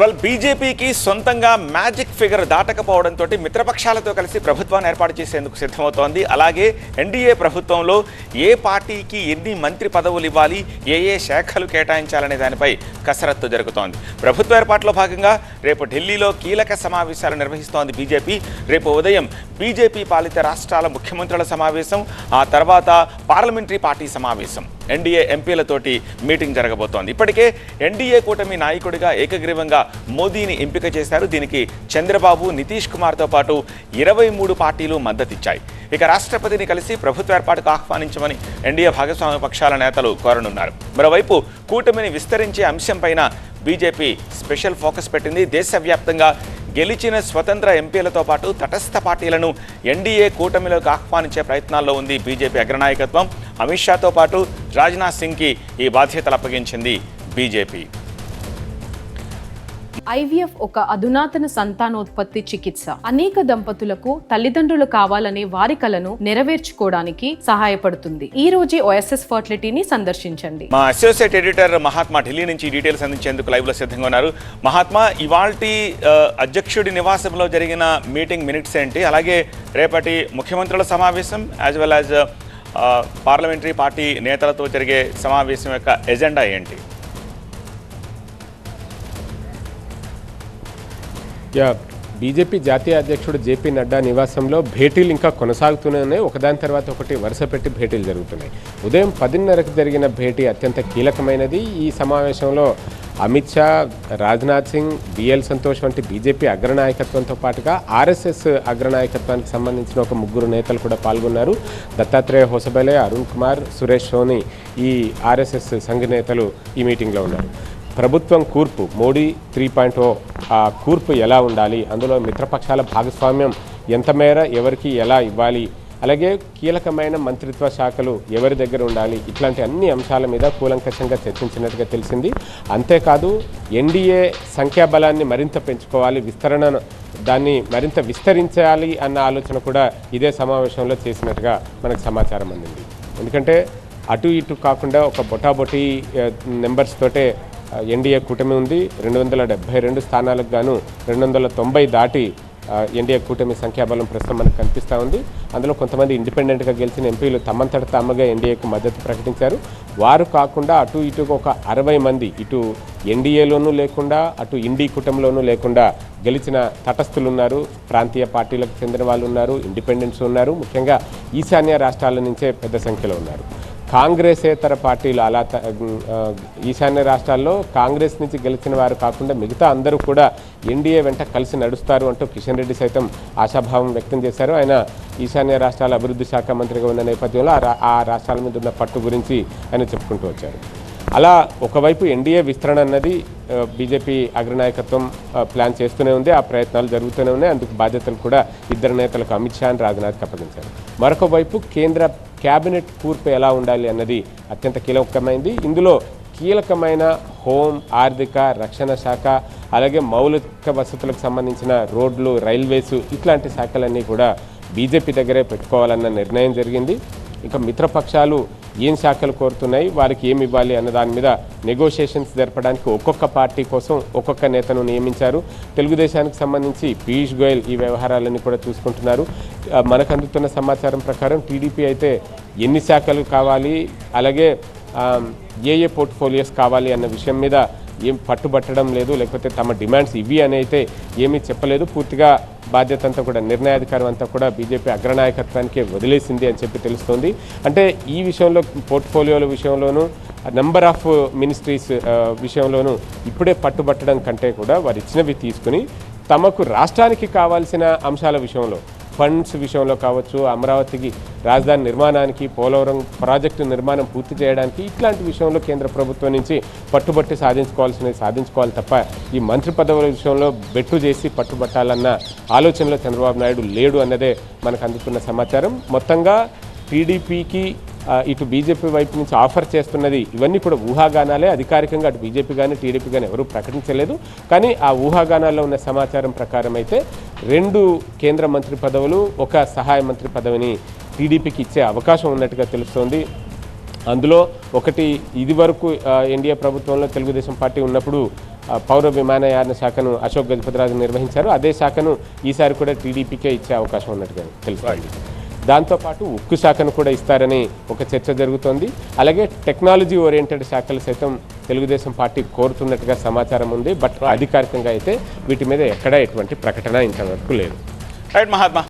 Well బీజేపీకి సొంతంగా magic figure దాటకపోవడంతో మిత్రపక్షాలతో కలిసి ప్రభుత్వాన్ని ఏర్పాటు చేసేందుకు సిద్ధమవుతోంది. అలాగే ఎన్డీఏ ప్రభుత్వంలో ఏ పార్టీకి ఎన్ని మంత్రి పదవులు ఇవ్వాలి ఏ ఏ శాఖలు కేటాయించాలనే దానిపై కసరత్తు జరుగుతోంది. ప్రభుత్వ ఏర్పాటులో భాగంగా రేపు ఢిల్లీలో కీలక సమావేశాలు నిర్వహిస్తోంది బీజేపీ రేపు ఉదయం బీజేపీ పాలిత రాష్ట్రాల ముఖ్యమంత్రుల సమావేశం ఆ తర్వాత పార్లమెంటరీ పార్టీ సమావేశం. ఎన్డీఏ ఎంపీలతోటి మీటింగ్ జరగబోతోంది. ఇప్పటికే ఎన్డీఏ కూటమి నాయకుడిగా ఏకగ్రీవంగా మోదీని ఎంపిక చేశారు. దీనికి చంద్రబాబు నితీష్ కుమార్తో పాటు ఇరవై మూడు పార్టీలు మద్దతిచ్చాయి. ఇక రాష్ట్రపతిని కలిసి ప్రభుత్వ ఏర్పాటుకు ఆహ్వానించమని ఎన్డీఏ భాగస్వామ్య పక్షాల నేతలు కోరనున్నారు. మరోవైపు కూటమిని విస్తరించే అంశంపైన బీజేపీ స్పెషల్ ఫోకస్ పెట్టింది. దేశవ్యాప్తంగా గెలిచిన స్వతంత్ర ఎంపీలతో పాటు తటస్థ పార్టీలను ఎన్డీఏ కూటమిలోకి ఆహ్వానించే ప్రయత్నాల్లో ఉంది బీజేపీ అగ్రనాయకత్వం. అమిత్ షాతో పాటు రాజ్నాథ్ సింగ్కి ఈ బాధ్యతలు అప్పగించింది బీజేపీ. ఐవీఎఫ్ ఒక అధునాతన సంతానోత్పత్తి చికిత్స. అనేక దంపతులకు తల్లిదండ్రులు కావాలనే వారి కలను నెరవేర్చుకోవడానికి సహాయపడుతుంది. ఈ రోజు ఓఎస్ఎస్ ఫర్టిలిటీని సందర్శించండి. మా అసోసియేట్ ఎడిటర్ మహాత్మా ఢిల్లీ నుంచి డీటెయిల్స్ అందించేందుకు లైవ్లో సిద్ధంగా ఉన్నారు. మహాత్మా ఇవాల్టి అధ్యక్షుడి నివాసంలో జరిగిన మీటింగ్ మినిట్స్ ఏంటి? అలాగే రేపటి ముఖ్యమంత్రుల సమావేశం as well as parliamentary party నేతలతో జరిగే సమావేశం యొక్క ఎజెండా ఏంటి? యా బీజేపీ జాతీయ అధ్యక్షుడు జేపీ నడ్డా నివాసంలో భేటీలు ఇంకా కొనసాగుతూనే ఉన్నాయి ఒకదాని తర్వాత ఒకటి వరుస పెట్టి భేటీలు జరుగుతున్నాయి. ఉదయం పదిన్నరకు జరిగిన భేటీ అత్యంత కీలకమైనది. ఈ సమావేశంలో అమిత్ షా రాజ్నాథ్ సింగ్ బిఎల్ సంతోష్ వంటి బీజేపీ అగ్రనాయకత్వంతో పాటుగా ఆర్ఎస్ఎస్ అగ్రనాయకత్వానికి సంబంధించిన ఒక ముగ్గురు నేతలు కూడా పాల్గొన్నారు. దత్తాత్రేయ హోసబలే అరుణ్ కుమార్ సురేష్ సోని ఈ ఆర్ఎస్ఎస్ సంఘ నేతలు ఈ మీటింగ్లో ఉన్నారు. ప్రభుత్వం కూర్పు మోడీ త్రీ పాయింట్ ఓ ఆ కూర్పు ఎలా ఉండాలి? అందులో మిత్రపక్షాల భాగస్వామ్యం ఎంత మేర ఎవరికి ఎలా ఇవ్వాలి? అలాగే కీలకమైన మంత్రిత్వ శాఖలు ఎవరి దగ్గర ఉండాలి? ఇట్లాంటి అన్ని అంశాల మీద కూలంకషంగా చర్చించినట్టుగా తెలిసింది. అంతేకాదు ఎన్డీఏ సంఖ్యాబలాన్ని మరింత పెంచుకోవాలి విస్తరణ దాన్ని మరింత విస్తరించాలి అన్న ఆలోచన కూడా ఇదే సమావేశంలో చేసినట్టుగా మనకు సమాచారం అందింది. ఎందుకంటే అటు ఇటు కాకుండా ఒక బొటాబొటీ నెంబర్స్ తోటే ఎన్డీఏ కూటమి ఉంది. రెండు వందల డెబ్బై రెండు స్థానాలకు గాను రెండు వందల తొంభై దాటి ఎన్డీఏ కూటమి సంఖ్యాబలం ప్రస్తుతం మనకు కనిపిస్తూ ఉంది. అందులో కొంతమంది ఇండిపెండెంట్గా గెలిచిన ఎంపీలు తమంతట తాముగా ఎన్డీఏకు మద్దతు ప్రకటించారు. వారు కాకుండా అటు ఇటుగా ఒక అరవై మంది ఇటు ఎన్డీఏలోనూ లేకుండా అటు ఇండీ కూటమిలోనూ లేకుండా గెలిచిన తటస్థులు ఉన్నారు ప్రాంతీయ పార్టీలకు చెందిన వాళ్ళు ఉన్నారు ఇండిపెండెంట్స్ ఉన్నారు. ముఖ్యంగా ఈశాన్య రాష్ట్రాల నుంచే పెద్ద సంఖ్యలో ఉన్నారు. కాంగ్రెసేతర పార్టీలు అలా ఈశాన్య రాష్ట్రాల్లో కాంగ్రెస్ నుంచి గెలిచిన వారు కాకుండా మిగతా అందరూ కూడా ఎన్డీఏ వెంట కలిసి నడుస్తారు అంటూ కిషన్ రెడ్డి సైతం ఆశాభావం వ్యక్తం చేశారు. ఆయన ఈశాన్య రాష్ట్రాల అభివృద్ధి శాఖ మంత్రిగా ఉన్న నేపథ్యంలో ఆ రాష్ట్రాల మీద ఉన్న పట్టు గురించి ఆయన చెప్పుకుంటూ వచ్చారు. అలా ఒకవైపు ఎన్డీఏ విస్తరణ అన్నది బీజేపీ అగ్రనాయకత్వం ప్లాన్ చేస్తూనే ఉంది ఆ ప్రయత్నాలు జరుగుతూనే ఉన్నాయి అందుకు బాధ్యతలు కూడా ఇద్దరు నేతలకు అమిత్ షా అని రాజ్నాథ్కి అప్పగించారు. మరొక వైపు కేంద్ర క్యాబినెట్ కూర్పు ఎలా ఉండాలి అన్నది అత్యంత కీలకమైంది. ఇందులో కీలకమైన హోం ఆర్థిక రక్షణ శాఖ అలాగే మౌలిక వసతులకు సంబంధించిన రోడ్లు రైల్వేసు ఇట్లాంటి శాఖలన్నీ కూడా బీజేపీ దగ్గరే పెట్టుకోవాలన్న నిర్ణయం జరిగింది. ఇంకా మిత్రపక్షాలు ఏం శాఖలు కోరుతున్నాయి వారికి ఏమి ఇవ్వాలి అన్న దాని మీద నెగోషియేషన్స్ జరపడానికి ఒక్కొక్క పార్టీ కోసం ఒక్కొక్క నేతను నియమించారు. తెలుగుదేశానికి సంబంధించి పీయూష్ గోయల్ ఈ వ్యవహారాలన్నీ కూడా చూసుకుంటున్నారు. మనకు అందుతున్న సమాచారం ప్రకారం టీడీపీ అయితే ఎన్ని శాఖలు కావాలి అలాగే ఏ ఏ పోర్ట్ఫోలియోస్ కావాలి అన్న విషయం మీద ఏం పట్టుబట్టడం లేదు లేకపోతే తమ డిమాండ్స్ ఇవి అని అయితే ఏమీ చెప్పలేదు. పూర్తిగా బాధ్యత అంతా కూడా నిర్ణయాధికారం అంతా కూడా బీజేపీ అగ్రనాయకత్వానికే వదిలేసింది అని చెప్పి తెలుస్తోంది. అంటే ఈ విషయంలో పోర్ట్ఫోలియోల విషయంలోనూ నెంబర్ ఆఫ్ మినిస్ట్రీస్ విషయంలోనూ ఇప్పుడే పట్టుబట్టడం కంటే కూడా వారు ఇచ్చినవి తీసుకుని తమకు రాష్ట్రానికి కావాల్సిన అంశాల విషయంలో ఫండ్స్ విషయంలో కావచ్చు అమరావతికి రాజధాని నిర్మాణానికి పోలవరం ప్రాజెక్టు నిర్మాణం పూర్తి చేయడానికి ఇట్లాంటి విషయంలో కేంద్ర ప్రభుత్వం నుంచి పట్టుబట్టి సాధించుకోవాల్సినవి సాధించుకోవాలి తప్ప ఈ మంత్రి పదవుల విషయంలో బెట్టు చేసి పట్టుబట్టాలన్న ఆలోచనలో చంద్రబాబు నాయుడు లేడు అన్నదే మనకు అందుతున్న సమాచారం. మొత్తంగా టీడీపీకి ఇటు బీజేపీ వైపు నుంచి ఆఫర్ చేస్తున్నది ఇవన్నీ కూడా ఊహాగానాలే. అధికారికంగా అటు బీజేపీ కానీ టీడీపీ కానీ ఎవరూ ప్రకటించలేదు. కానీ ఆ ఊహాగానాల్లో ఉన్న సమాచారం ప్రకారం అయితే రెండు కేంద్ర మంత్రి పదవులు ఒక సహాయ మంత్రి పదవిని టీడీపీకి ఇచ్చే అవకాశం ఉన్నట్టుగా తెలుస్తోంది. అందులో ఒకటి ఇది వరకు ఎన్డీఏ ప్రభుత్వంలో తెలుగుదేశం పార్టీ ఉన్నప్పుడు పౌర విమానయాన శాఖను అశోక్ గజపతిరాజు నిర్వహించారు. అదే శాఖను ఈసారి కూడా టీడీపీకే ఇచ్చే అవకాశం ఉన్నట్టుగా తెలుసు దాంతోపాటు ఉక్కు శాఖను కూడా ఇస్తారని ఒక చర్చ జరుగుతోంది. అలాగే టెక్నాలజీ ఓరియంటెడ్ శాఖలు సైతం తెలుగుదేశం పార్టీ కోరుతున్నట్టుగా సమాచారం ఉంది. బట్ అధికారికంగా అయితే వీటి మీద ఎక్కడా ఎటువంటి ప్రకటన ఇంతవరకు లేదు. రైట్ మహాత్మా.